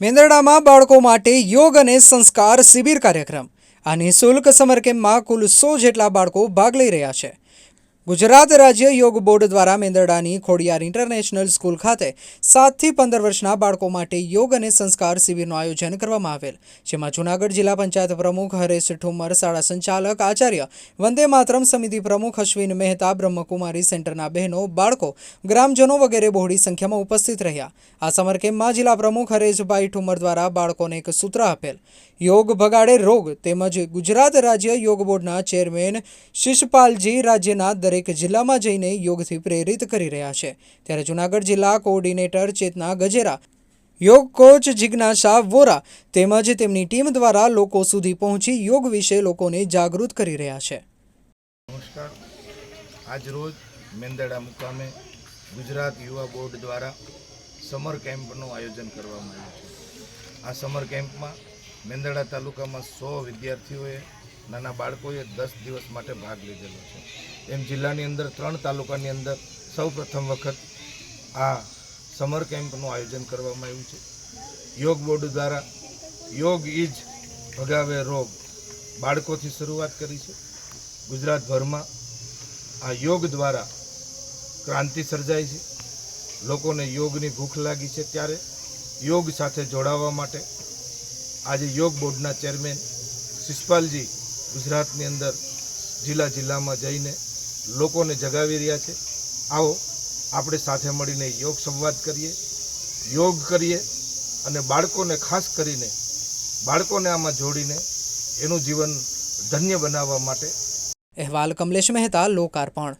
મેંદરડામાં બાળકો માટે યોગ અને સંસ્કાર શિબિર કાર્યક્રમ. આ નિઃશુલ્ક સમર કેમ્પમાં કુલ સો જેટલા બાળકો ભાગ લઈ રહ્યા છે. ગુજરાત રાજ્ય યોગ બોર્ડ દ્વારા મેંદરડાની ખોડિયાર ઇન્ટરનેશનલ સ્કૂલ ખાતે સાતથી પંદર વર્ષના બાળકો માટે યોગ અને સંસ્કાર શિબિરનું આયોજન કરવામાં આવેલ, જેમાં જૂનાગઢ જિલ્લા પંચાયત પ્રમુખ હરેશ ઠુમર, શાળા સંચાલક આચાર્ય વંદે માતરમ સમિતિ પ્રમુખ અશ્વિન મહેતા, બ્રહ્મકુમારી સેન્ટરના બહેનો, બાળકો, ગ્રામજનો વગેરે બહોળી સંખ્યામાં ઉપસ્થિત રહ્યા. આ સમર કેમ્પમાં જિલ્લા પ્રમુખ હરેશભાઈ ઠુમર દ્વારા બાળકોને એક સૂત્ર આપેલ, યોગ ભગાડે રોગ તેમજ ગુજરાત રાજ્ય યોગ બોર્ડના ચેરમેન શિષપાલજી રાજ્યના દરેક જિલ્લામાં જઈને યોગથી પ્રેરિત કરી રહ્યા છે. ત્યારે જૂનાગઢ જિલ્લા કોઓર્ડિનેટર ચેતના ગજેરા, યોગ કોચ જિજ્ઞાસા વોરા તેમજ તેમની ટીમ દ્વારા લોકો સુધી પહોંચી યોગ વિશે લોકોને જાગૃત કરી રહ્યા છે. નમસ્કાર. આજ રોજ મેંદરડા મુકામે ગુજરાત યુવા બોર્ડ દ્વારા સમર કેમ્પનું આયોજન કરવામાં આવ્યું છે. આ સમર કેમ્પમાં મેંદડા તાલુકામાં સો વિદ્યાર્થીઓએ નાના બાળકોએ દસ દિવસ માટે ભાગ લીધેલો છે. એમ જિલ્લાની અંદર ત્રણ તાલુકાની અંદર સૌ પ્રથમ વખત આ સમર કેમ્પનું આયોજન કરવામાં આવ્યું છે. યોગ બોર્ડ દ્વારા યોગ ઇજ ભગાવે રોગ બાળકોથી શરૂઆત કરી છે. ગુજરાતભરમાં આ યોગ દ્વારા ક્રાંતિ સર્જાય છે. લોકોને યોગની ભૂખ લાગી છે ત્યારે યોગ સાથે જોડાવા માટે આજે યોગ બોર્ડના ચેરમેન શિષપાલજી ગુજરાતની અંદર જિલ્લા જિલ્લામાં જઈને લોકોને જગાવી રહ્યા છે. આવો આપણે સાથે મળીને યોગ સંવાદ કરીએ, યોગ કરીએ અને બાળકોને ખાસ કરીને, બાળકોને આમાં જોડીને એનું જીવન ધન્ય બનાવવા માટે અહેવાલ કમલેશ મહેતા, લોકાર્પણ.